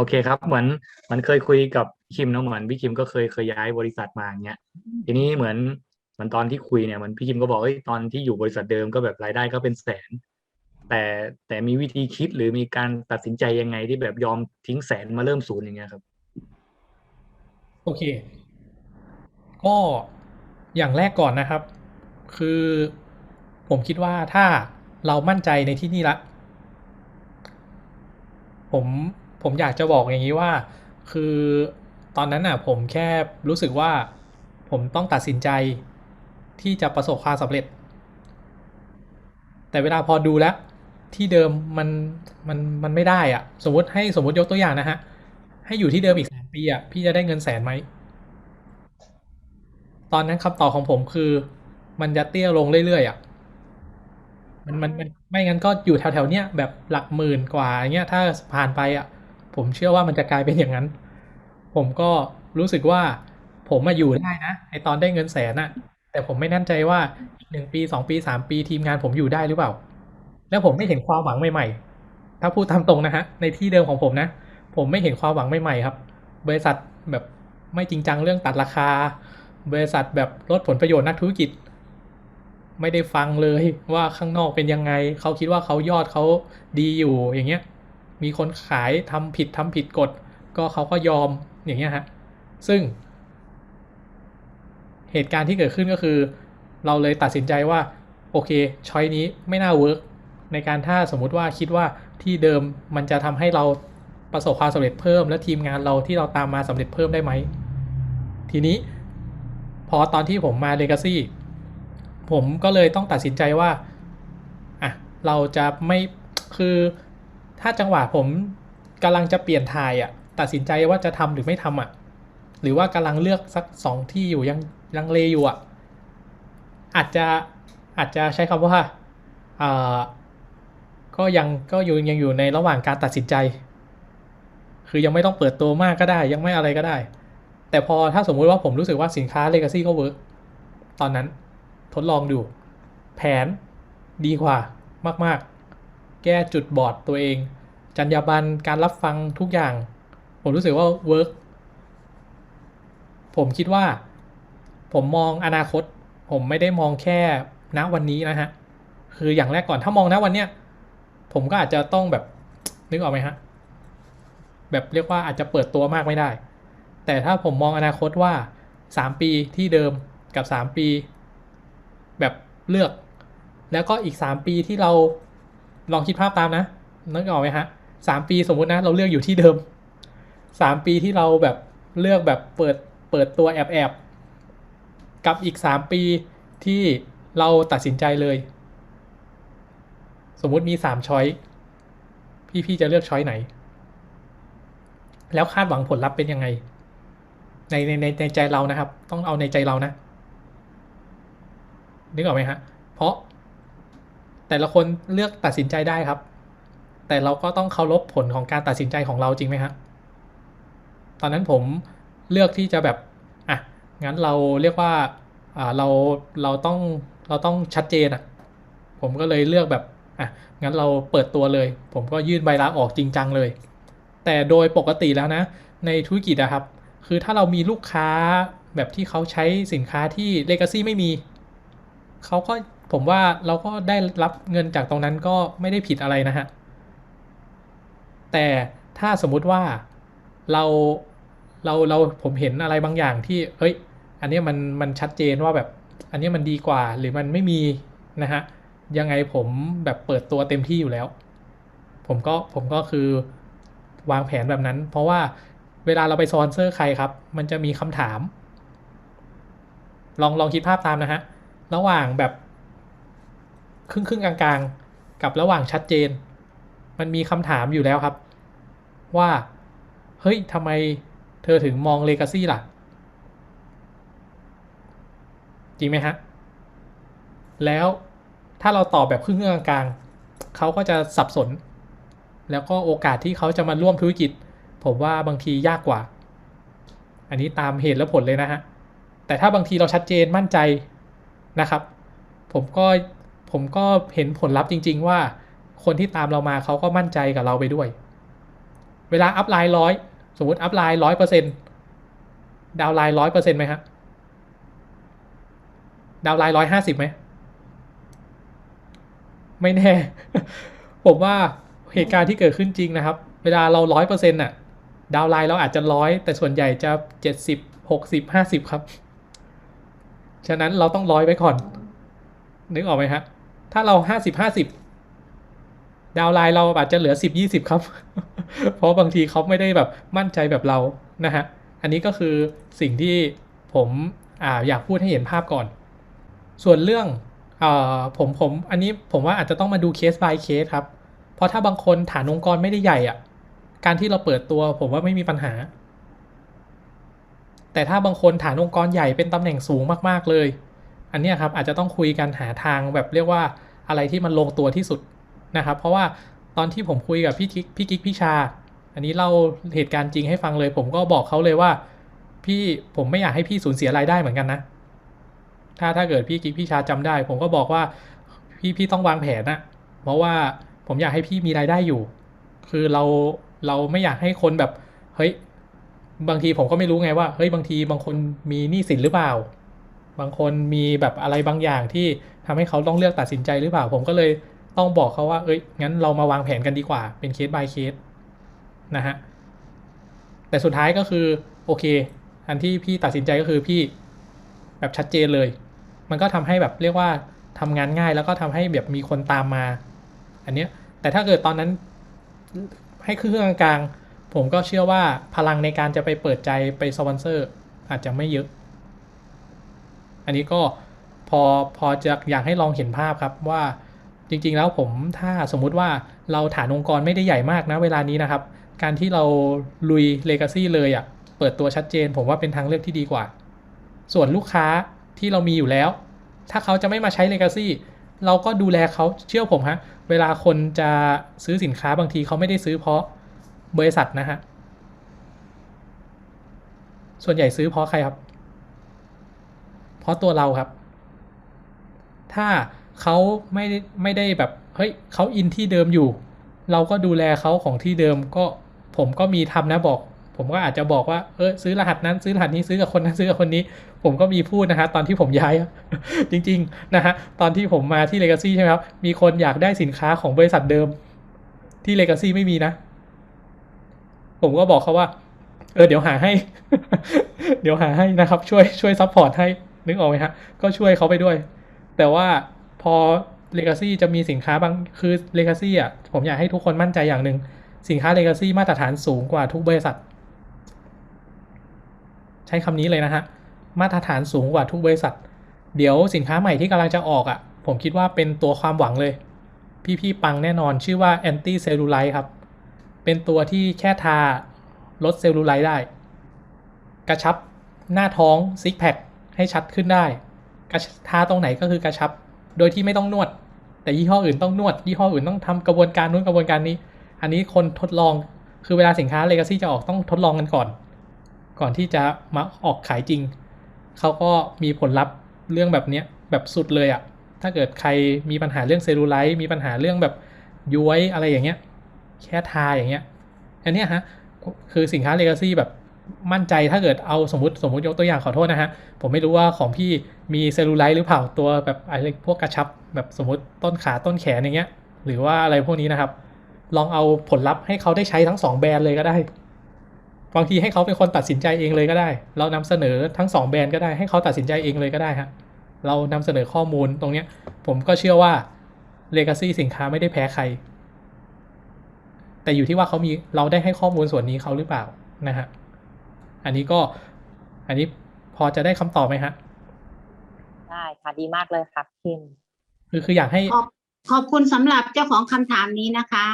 โอเคครับ เหมือนมันเคยคุยกับคิมเนอะเหมือนพี่คิมก็เคยเคยย้ายบริษัทมาอย่างเงี้ยทีนี้เหมือนเหมือนตอนที่คุยเนี่ยเหมันพี่คิมก็บอกเอ้ยตอนที่อยู่บริษัทเดิมก็แบบรายได้ก็เป็นแสน แต่แต่มีวิธีคิดหรือมีการตัดสินใจยังไงที่แบบยอมทิ้งแสนมาเริ่มศูนย์อย่างเงี้ยครับ โอเค ก็อย่างแรกก่อนนะครับ คือผมคิดว่าถ้าเรามั่นใจในที่นี่ละ ผม ผมอยากจะบอกอย่างนี้ว่า คือตอนนั้นน่ะผมแค่รู้สึกว่าผมต้องตัดสินใจที่จะประสบความสำเร็จ แต่เวลาพอดูแล้ว ที่เดิมมันมันมันไม่ได้อะสมมติให้สมมติยกตัวอย่างนะฮะ ให้อยู่ที่เดิมอีกแสามปีอะพี่จะได้เงินแสนไหมตอนนั้นคำตอบของผมคือ มันจะเตี้ยลงเรื่อยๆอะมันมันมันไม่งั้นก็อยู่แถวๆเนี้ยแบบหลักหมื่นกว่าอย่างเงี้ยถ้าผ่านไปอะ ผมเชื่อว่ามันจะกลายเป็นอย่างนั้น ผมก็รู้สึกว่าผมมาอยู่ได้นะไอตอนได้เงินแสนอะแต่ผมไม่แน่ใจว่าอีกหนึ่งปีสองปีสามปีทีมงานผมอยู่ได้หรือเปล่า แล้วผมไม่เห็นความหวังใหม่ ๆ ถ้าพูดตามตรงนะฮะในที่เดิมของผมนะ ผมไม่เห็นความหวังใหม่ๆครับ บริษัทแบบไม่จริงจังเรื่องตัดราคา บริษัทแบบลดผลประโยชน์นักธุรกิจ ไม่ได้ฟังเลยว่าข้างนอกเป็นยังไง เขาคิดว่าเขายอดเขาดีอยู่อย่างเงี้ย มีคนขายทำผิดทำผิดกฎ ก็เขาก็ยอมอย่างเงี้ยฮะ ซึ่ง เหตุการณ์ที่เกิดขึ้นก็คือ เราเลยตัดสินใจว่า โอเคช้อยนี้ไม่น่าเวิร์กในการถ้าสมมุติว่าคิดว่าที่เดิมมันจะทำให้เราประสบความสำเร็จเพิ่ม และทีมงานเราที่เราตามมาสำเร็จเพิ่มได้ไหม ทีนี้ พอตอนที่ผมมา Legacy ผมก็เลยต้องตัดสินใจว่าอะเราจะไม่คือ ถ้าจังหวะผมกำลังจะเปลี่ยนทายอะ ตัดสินใจว่าจะทำหรือไม่ทำอะ หรือว่ากำลังเลือกสักสองที่อยู่ยังลังเลอยู่อะ อาจจะอาจจะใช้คำว่าอ่าก็ยังก็อยู่ยังอยู่ในระหว่างการตัดสินใจ คือยังไม่ต้องเปิดตัวมากก็ได้ ยังไม่อะไรก็ได้ แต่พอถ้าสมมุติว่าผมรู้สึกว่าสินค้า Legacy ก็เวิร์กตอนนั้นทดลองดู แผนดีกว่ามาก ๆ แก้จุดบอดตัวเอง จรรยาบรรณการรับฟังทุกอย่าง ผมรู้สึกว่าเวิร์กผมคิดว่า ผมมองอนาคต ผมไม่ได้มองแค่ณวันนี้นะฮะ คืออย่างแรกก่อนถ้ามองณวันเนี้ยผมก็อาจจะต้องแบบนึกออกไหมฮะ แบบเรียกว่าอาจจะเปิดตัวมากไม่ได้ แต่ถ้าผมมองอนาคตว่า 3 ปีที่เดิมกับ 3 ปี แบบเลือก แล้วก็อีก 3 ปีที่เรา ลองคิดภาพตามนะนึกออกไหมฮะสามปีสมมุตินะ เราเลือกอยู่ที่เดิม3ปีที่เราแบบเลือกแบบเปิดเปิดตัวแอบแอบกับอีก3ปีที่เราตัดสินใจเลย สมมุติมี3ช้อยพี่ๆจะเลือกช้อยไหน แล้วคาดหวังผลลัพธ์เป็นยังไง ในในในในใจเรานะครับ ต้องเอาในใจเรานะนึกออกไหมฮะเพราะ แต่ละคนเลือกตัดสินใจได้ครับ แต่เราก็ต้องเคารพผลของการตัดสินใจของเราจริงไหมฮะตอนนั้นผมเลือกที่จะแบบอะงั้นเราเรียกว่าอ่าเราเราต้องเราต้องชัดเจนอะผมก็เลยเลือกแบบอะงั้นเราเปิดตัวเลย ผมก็ยื่นใบลาออกจริงจังเลย แต่โดยปกติแล้วนะ ในธุรกิจอะครับ คือถ้าเรามีลูกค้าแบบที่เขาใช้สินค้าที่ Legacy ไม่มี เขาก็ ผมว่าเราก็ได้รับเงินจากตรงนั้นก็ไม่ได้ผิดอะไรนะฮะ แต่ถ้าสมมุติว่าเราเราเราผมเห็นอะไรบางอย่างที่เฮ้ย อันนี้มันมันชัดเจนว่าแบบอันนี้มันดีกว่าหรือมันไม่มีนะฮะ ยังไงผมแบบเปิดตัวเต็มที่อยู่แล้ว ผมก็ผมก็คือวางแผนแบบนั้น เพราะว่าเวลาเราไปสปอนเซอร์ใครครับ มันจะมีคำถาม ลองลองคิดภาพตามนะฮะ ระหว่างแบบ ครึ่งครึ่งกลางๆ กับระหว่างชัดเจน มันมีคำถามอยู่แล้วครับ ว่า เฮ้ยทำไมเธอถึงมองเลกาซี่ล่ะ จริงไหมฮะ แล้วถ้าเราตอบแบบครึ่งๆกลางๆเขาก็จะสับสน แล้วก็โอกาสที่เขาจะมาร่วมธุรกิจ ผมว่าบางทียากกว่า อันนี้ตามเหตุและผลเลยนะฮะ แต่ถ้าบางทีเราชัดเจนมั่นใจนะครับ ผมก็ ผมก็เห็นผลลัพธ์จริง ๆ ว่าคนที่ตามเรามาเขาก็มั่นใจกับเราไปด้วย เวลาอัพไลน์ร้อยสมมติอัพไลน์ร้อยเปอร์เซ็นต์ดาวไลน์ร้อยเปอร์เซ็นต์ไหมฮะดาวไลน์ร้อยห้าสิบไหม ไม่แน่ ผมว่าเหตุการณ์ที่เกิดขึ้นจริงนะครับ เวลาเราร้อยเปอร์เซ็นต์อะดาวไลน์เราอาจจะร้อยแต่ส่วนใหญ่จะเจ็ดสิบหกสิบห้าสิบครับ ฉะนั้นเราต้องร้อยไว้ก่อน นึกออกไหมฮะ ถ้าเราห้าสิบห้าสิบดาวไลน์เราอาจจะเหลือสิบยี่สิบครับ เพราะบางทีเขาไม่ได้แบบมั่นใจแบบเรานะฮะ อันนี้ก็คือสิ่งที่ผมออยากพูดให้เห็นภาพก่อน ส่วนเรื่องอผมผมอันนี้ผมว่าอาจจะต้องมาดูเคส by เคสครับ เพราะถ้าบางคนฐานองค์กรไม่ได้ใหญ่อะ การที่เราเปิดตัวผมว่าไม่มีปัญหา แต่ถ้าบางคนฐานองค์กรใหญ่เป็นตำแหน่งสูงมากๆเลย อันนี้ครับอาจจะต้องคุยกันหาทางแบบเรียกว่าอะไรที่มันลงตัวที่สุดนะครับ เพราะว่าตอนที่ผมคุยกับพี่กิ๊กพี่กิ๊กพี่ชา อันนี้เล่าเหตุการณ์จริงให้ฟังเลย ผมก็บอกเขาเลยว่า พี่ผมไม่อยากให้พี่สูญเสียรายได้เหมือนกันนะ ถ้าถ้าเกิดพี่กิ๊กพี่ชาจำได้ ผมก็บอกว่าพี่พี่ต้องวางแผนนะเพราะว่าผมอยากให้พี่มีรายได้อยู่ คือเราเราไม่อยากให้คนแบบเฮ้ยบางทีผมก็ไม่รู้ไงว่าเฮ้ยบางทีบางคนมีหนี้สินหรือเปล่า บางคนมีแบบอะไรบางอย่างที่ทำให้เขาต้องเลือกตัดสินใจหรือเปล่า ผมก็เลยต้องบอกเขาว่าเอ้ยงั้นเรามาวางแผนกันดีกว่าเป็นเคส by เคสนะฮะแต่สุดท้ายก็คือโอเค อันที่พี่ตัดสินใจก็คือพี่แบบชัดเจนเลย มันก็ทำให้แบบเรียกว่าทำงานง่ายแล้วก็ทำให้แบบมีคนตามมา อันเนี้ยแต่ถ้าเกิดตอนนั้นให้เครื่องกลาง ผมก็เชื่อว่าพลังในการจะไปเปิดใจไปสปอนเซอร์อาจจะไม่เยอะ อันนี้ก็พอพอจะอยากให้ลองเห็นภาพครับว่าจริงๆแล้วผมถ้าสมมุติว่าเราฐานองค์กรไม่ได้ใหญ่มากนะเวลานี้นะครับ การที่เราลุยเลกาซี่เลยอะ่ะเปิดตัวชัดเจน ผมว่าเป็นทางเลือกที่ดีกว่า ส่วนลูกค้าที่เรามีอยู่แล้ว ถ้าเขาจะไม่มาใช้ Legacy เราก็ดูแลเขาเชื่อผมฮะ เวลาคนจะซื้อสินค้าบางทีเขาไม่ได้ซื้อเพราะบริษัทนะฮะ ส่วนใหญ่ซื้อเพราะใครครับ เพราะตัวเราครับ ถ้าเขาไม่ไม่ได้แบบเฮ้ยเขาอินที่เดิมอยู่ เราก็ดูแลเขาของที่เดิมก็ผมก็มีทำนะบอก ผมก็อาจจะบอกว่าเออซื้อรหัสนั้นซื้อรหัสนี้ซื้อกับคนนั้นซื้อกับคนนี้ ผมก็มีพูดนะฮะตอนที่ผมย้าย จริงๆนะฮะตอนที่ผมมาที่ Legacy ใช่ไหมครับมีคนอยากได้สินค้าของบริษัทเดิม ที่ Legacy ไม่มีนะ ผมก็บอกเขาว่า เออเดี๋ยวหาให้ เดี๋ยวหาให้นะครับ ช่วยช่วยซัพพอร์ตให้ นึกออกไหมฮะ ก็ช่วยเขาไปด้วย แต่ว่าพอ Legacy จะมีสินค้าบางคือ Legacy อะผมอยากให้ทุกคนมั่นใจอย่างหนึ่งสินค้า Legacy มาตรฐานสูงกว่าทุกบริษัท ใช้คำนี้เลยนะฮะ มาตรฐานสูงกว่าทุกบริษัท เดี๋ยวสินค้าใหม่ที่กำลังจะออกอะ ผมคิดว่าเป็นตัวความหวังเลย พี่ๆปังแน่นอนชื่อว่า anti cellulite ครับ เป็นตัวที่แค่ทาลดเซลลูไลท์ได้ กระชับหน้าท้องซิกแพค ให้ชัดขึ้นได้กระทาตรงไหนก็คือกระชับ โดยที่ไม่ต้องนวด แต่ยี่ห้ออื่นต้องนวด ยี่ห้ออื่นต้องทำกระบวนการนู้นกระบวนการนี้ อันนี้คนทดลองคือเวลาสินค้า Legacy จะออกต้องทดลองกันก่อน ก่อนที่จะมาออกขายจริง เขาก็มีผลลัพธ์เรื่องแบบเนี้ยแบบสุดเลยอะถ้าเกิดใครมีปัญหาเรื่องเซลลูไลท์มีปัญหาเรื่องแบบย้วยอะไรอย่างเงี้ย แค่ทาอย่างเงี้ย อันนี้ฮะ คือสินค้า Legacy แบบ มั่นใจถ้าเกิดเอาสมมติสมมติยกตัวอย่างขอโทษนะฮะ ผมไม่รู้ว่าของพี่มีเซลลูไลท์หรือเปล่าตัวแบบอะไรพวกกระชับ แบบสมมติต้นขาต้นแขนอย่างเงี้ย หรือว่าอะไรพวกนี้นะครับ ลองเอาผลลัพธ์ให้เขาได้ใช้ทั้งสองแบรนด์เลยก็ได้บางทีให้เขาเป็นคนตัดสินใจเองเลยก็ได้ เรานำเสนอทั้งสองแบรนด์ก็ได้ให้เขาตัดสินใจเองเลยก็ได้ฮะเรานำเสนอข้อมูลตรงเนี้ย ผมก็เชื่อว่า Legacy สินค้าไม่ได้แพ้ใคร แต่อยู่ที่ว่าเขามีเราได้ให้ข้อมูลส่วนนี้เขาหรือเปล่านะฮะ อันนี้ก็อันนี้พอจะได้คำตอบไหมฮะได้ค่ะดีมากเลยค่ะคิมคือคืออยากให้ขอบขอบคุณสำหรับเจ้าของคำถามนี้นะคะ